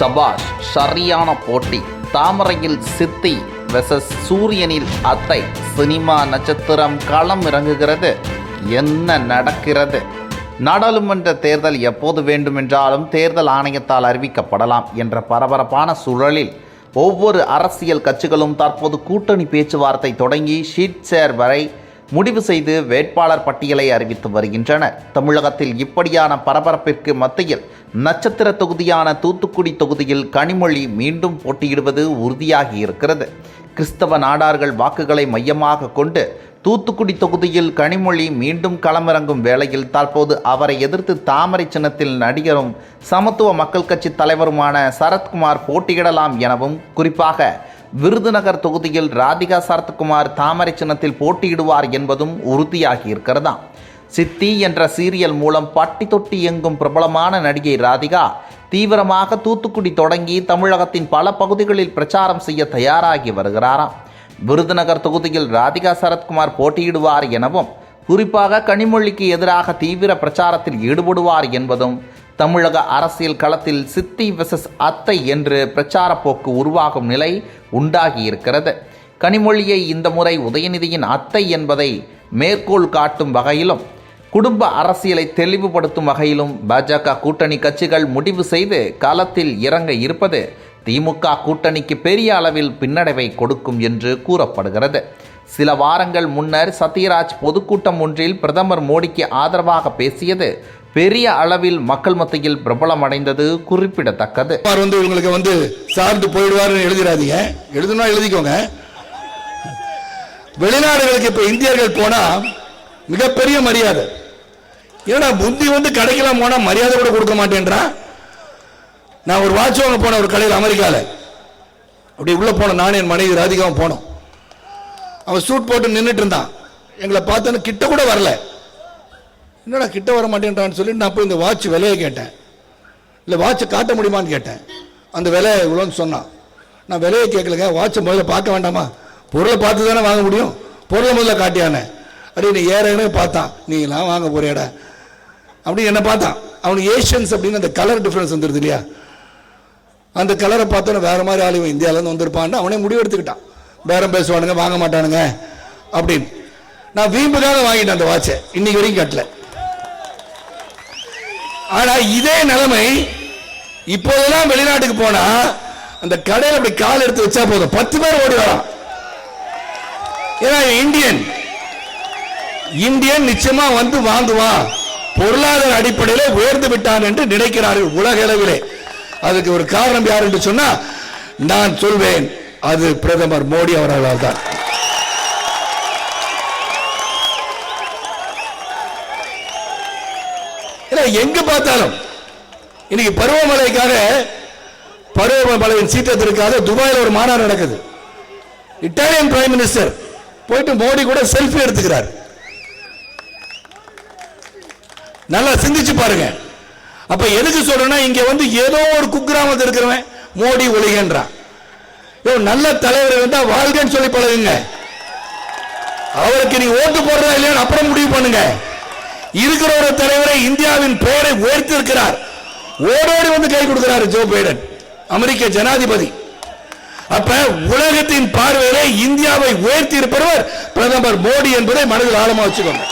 ஷபாஷ் சரியான போட்டி. தாமரையில் சித்தி வெசஸ் சூரியனில் அத்தை. சினிமா நட்சத்திரம் களம் இறங்குகிறது. என்ன நடக்கிறது? நாடாளுமன்ற தேர்தல் எப்போது வேண்டுமென்றாலும் தேர்தல் ஆணையத்தால் அறிவிக்கப்படலாம் என்ற பரபரப்பான சூழலில் ஒவ்வொரு அரசியல் கட்சிகளும் தற்போது கூட்டணி பேச்சுவார்த்தை தொடங்கி ஷீட் சேர் வரை முடிவு செய்து வேட்பாளர் பட்டியலை அறிவித்து வருகின்றனர். தமிழகத்தில் இப்படியான பரபரப்பிற்கு மத்தியில் நட்சத்திர தொகுதியான தூத்துக்குடி தொகுதியில் கனிமொழி மீண்டும் போட்டியிடுவது உறுதியாகி இருக்கிறது. கிறிஸ்தவ நாடார்கள் வாக்குகளை மையமாக கொண்டு தூத்துக்குடி தொகுதியில் கனிமொழி மீண்டும் களமிறங்கும் வேளையில் தற்போது அவரை எதிர்த்து தாமரை சின்னத்தில் நடிகரும் சமத்துவ மக்கள் கட்சி தலைவருமான சரத்குமார் போட்டியிடலாம் எனவும் குறிப்பாக விருதுநகர் தொகுதியில் ராதிகா சரத்குமார் தாமரை சின்னத்தில் போட்டியிடுவார் என்பதும் உறுதியாகி இருக்கிறதாம் சித்தி என்ற சீரியல் மூலம் பட்டி தொட்டி எங்கும் பிரபலமான நடிகை ராதிகா தீவிரமாக தூத்துக்குடி தொடங்கி தமிழகத்தின் பல பகுதிகளில் பிரச்சாரம் செய்ய தயாராகி வருகிறாராம் விருதுநகர் தொகுதியில் ராதிகா சரத்குமார் போட்டியிடுவார் எனவும் குறிப்பாக கனிமொழிக்கு எதிராக தீவிர பிரச்சாரத்தில் ஈடுபடுவார் என்பதும் தமிழக அரசியல் களத்தில் சித்தி விசஸ் அத்தை என்று பிரச்சார போக்கு உருவாகும் நிலை உண்டாகி இருக்கிறது கனிமொழியை இந்த முறை உதயநிதியின் அத்தை என்பதை மேற்கோள் காட்டும் வகையிலும் குடும்ப அரசியலை தெளிவுபடுத்தும் வகையிலும் பாஜக கூட்டணி கட்சிகள் முடிவு செய்து களத்தில் இறங்க இருப்பது திமுக கூட்டணிக்கு பெரிய அளவில் பின்னடைவை கொடுக்கும் என்று கூறப்படுகிறது. சில வாரங்கள் முன்னர் சத்யராஜ் பொதுக்கூட்டம் ஒன்றில் பிரதமர் மோடிக்கு ஆதரவாக பேசியது பெரிய அளவில் மக்கள் மத்தியில் பிரபலம் அடைந்தது குறிப்பிடத்தக்கது. அவர் வந்து இவங்களுக்கு வந்து சார்ந்து போயிடுவார்னு எழுதிடாதீங்க. எழுதுனா எழுதிக்கோங்க. வெளிநாடுகளுக்கு இப்ப இந்தியர்கள் போனா மிகப்பெரிய மரியாதை. ஏன்னா புத்தி வந்து கடைக்கெல்லாம் போனா மரியாதை கூட கொடுக்க மாட்டேன்றான் நான் ஒரு வாட்ச் வாங்க போனேன் ஒரு கடையில் அமெரிக்கால. அப்படி உள்ள போனேன் நானும் என் மனைவி ராதிகாவும் போனோம். அவன் சூட் போட்டு நின்றுட்டு இருந்தான். எங்களை பார்த்தோன்னு கிட்ட கூட வரல. என்னடா கிட்ட வர மாட்டேன்றான்னு சொல்லி நான் போய் இந்த வாட்ச் விலையை கேட்டேன். இல்லை வாட்சை காட்ட முடியுமான்னு கேட்டேன். அந்த விலை இவ்வளோன்னு சொன்னான். நான் விலையை கேட்கலங்க வாட்சை முதல்ல பார்க்க வேண்டாமா? பொருளை பார்த்து தானே வாங்க முடியும். பொருளை முதல்ல காட்டியானே. அப்படி நீ ஏற பார்த்தான். நீங்களாம் வாங்க போறியாடா. அப்படின்னு என்ன பார்த்தான். அவனுக்கு ஏஷியன்ஸ் அப்படின்னு அந்த கலர் டிஃப்ரென்ஸ் வந்துருது இல்லையா? அந்த கலரை பார்த்தோன்னே வேறு மாதிரி ஆள் இவன் இந்தியாவிலேருந்து வந்திருப்பான்னு அவனே முடிவு எடுத்துக்கிட்டான். பேரம் பேசுவானுங்க வாங்க மாட்டானுங்க அப்படின்னு. நான் வீம்புக்காக வாங்கிட்டேன் அந்த வாட்சை இன்னைக்கு வரைக்கும் கட்டலை. ஆனா இதே நிலைமை இப்போதெல்லாம் வெளிநாட்டுக்கு போனா அந்த கடையில் அப்படி கால் எடுத்து வச்சா போதும். பத்து பேர் ஓடி வரான் ஏன்னா இந்தியன். இந்தியன் நிச்சயமா வந்து வாங்குவான் பொருளாதார அடிப்படையில் உயர்ந்து விட்டான் என்று நினைக்கிறார்கள் உலக அளவிலே அதுக்கு ஒரு காரணம் யார் என்று சொன்னா நான் சொல்வேன் அது பிரதமர் மோடி அவர்களால் தான். எங்க பார்த்தாலும் இன்னைக்கு பருவமழைக்காக பருவமழையின் சீற்றத்திற்காக துபாயில் ஒரு மாநாடு நடக்குது. இட்டாலியன் பிரைம் மினிஸ்டர் போயிட்டு மோடி கூட செல்ஃபி எடுத்துக்கிறார். நல்லா சிந்திச்சு பாருங்க. அப்ப எதுக்கு சொல்றேன்னா இங்க வந்து ஏதோ ஒரு குக்கிராமத்தில் இருக்கிறவன் மோடி ஒளிகின்றான். நல்ல தலைவர் இருந்தா வாழ்க்கைன்னு சொல்லி பழகுங்க. அவருக்கு நீ ஓட்டு போடுறதா இல்லையான்னு அப்புறம் முடிவு பண்ணுங்க. இருக்கிற ஒரு தலைவரை இந்தியாவின் பெயரை உயர்த்தி இருக்கிறார் ஓடோடி வந்து கை கொடுக்கிறார் ஜோ பைடன் அமெரிக்க ஜனாதிபதி. அப்ப உலகத்தின் பார்வையிலே இந்தியாவை உயர்த்தி இருப்பவர் பிரதமர் மோடி என்பதை மனதில் ஆழமா வச்சுக்கோங்க.